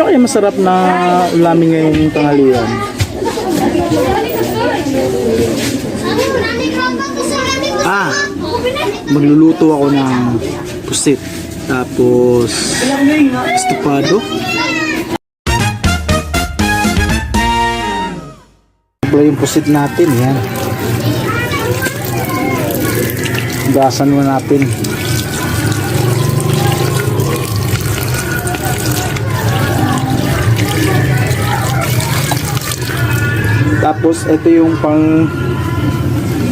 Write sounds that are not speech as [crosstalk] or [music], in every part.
Ano kaya masarap na ulamin ngayong tanghalian? Ah, magluluto ako ng pusit. Tapos, estupado. Pala yung pusit natin, yan. Gasan mo natin. Tapos, ito yung pang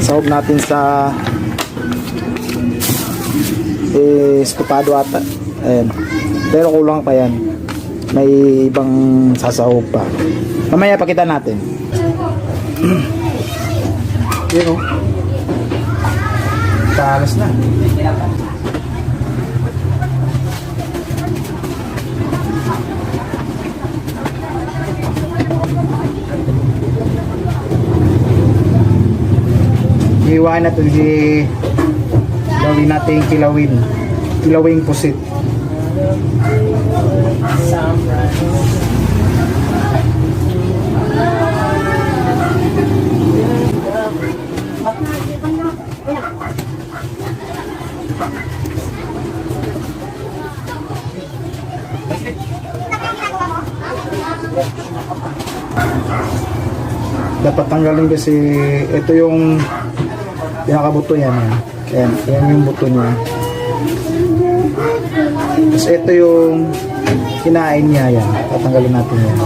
sahog natin sa eh, estupado ata. Ayan. Pero kulang pa yan. May ibang sasahog pa. Mamaya pakita natin. [clears throat] Yun o. Talas na. Hiwain natin si gawin natin kilawin. Kilawing pusit. Dapat tanggalin kasi ito yung pinakabuto yan. Yan. Yan yung buto niya. Tapos ito yung kinain niya yan. Tatanggalin natin yan.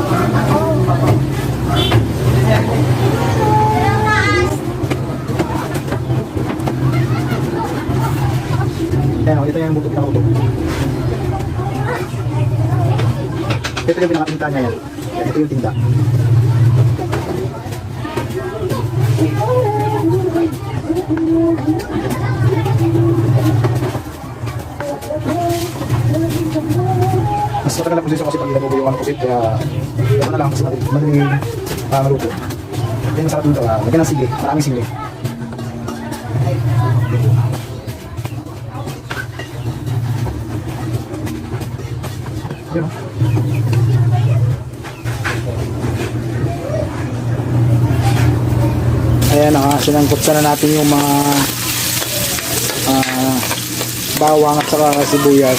Ayan o, ito yung buto, pinakabuto. Ito yung pinakatinta niya yan. Ito yung tinta. Mas matagal na proseso kasi pag inabubo yung ano pusit, kaya ano na lang, mas madali, madali uh, maluto. Yan masarap dito, uh, lagyan ng sili, maraming sili. Yun. Ayan na, sinangkot na natin yung mga ah, bawang at saka sibuyas.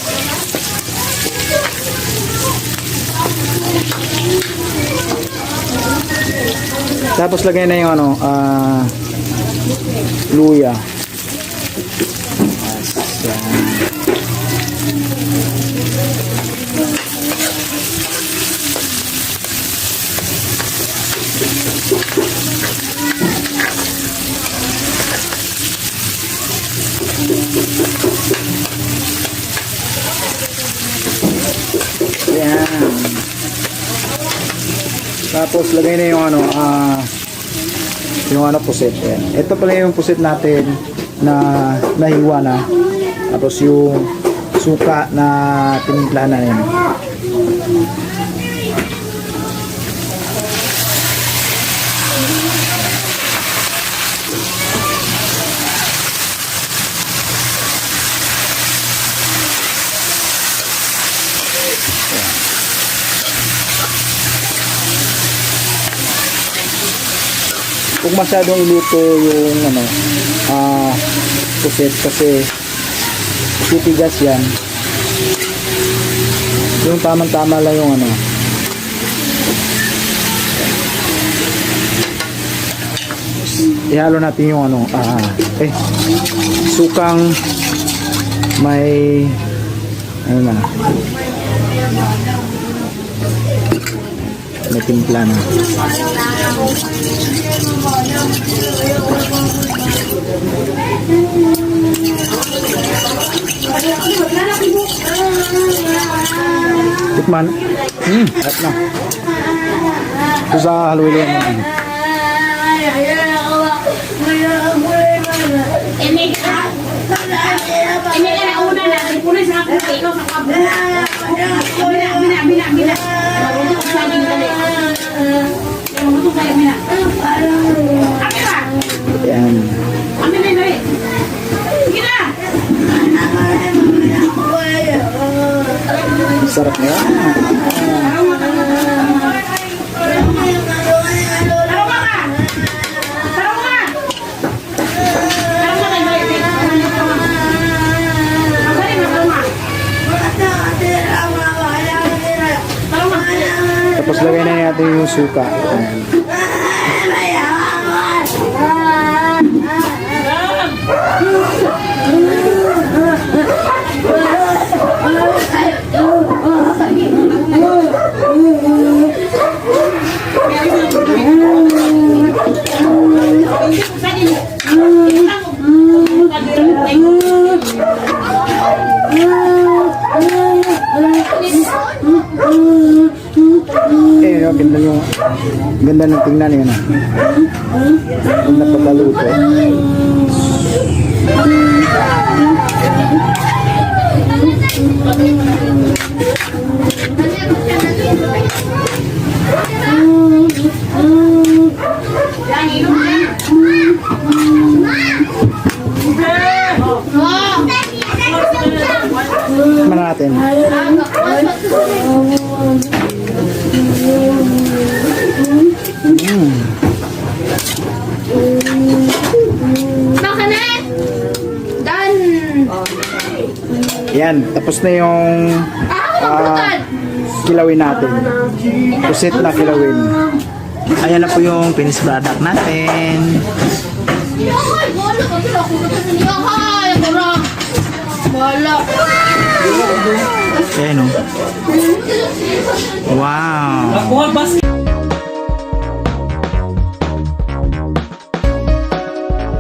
Tapos lagay na yung ano, ah, luya. Yan. Tapos lagay na yung ano, ah yung ano pusit. Yan. Ito pala yung pusit natin na nahiwa na. Tapos yung suka na tinimpla na yan. Huwag masyadong iluto yung ano, ah pusit kasi titigas yan. Yung tamang-tama lang yung ano. Ihalo natin yung ano, ah, eh, sukang may, ano na, may timpla na. Tikman. Hmm, at na. Ito sa haluilo mo. Ini ka. Ini ka na una na. Pulis na ako. Ikaw sa kabila. Tarawa. Tarawa. Tapos lagay na natin yung suka. Ayan. Ganda yung ganda ng tingnan yun. ah. Ganda pagkaluto. Tikman natin. Baka na! Done! Yan, tapos na yung ah, kilawin natin. Pusit na kilawin. Ayan na po yung finished product natin. Ayan o. Wow.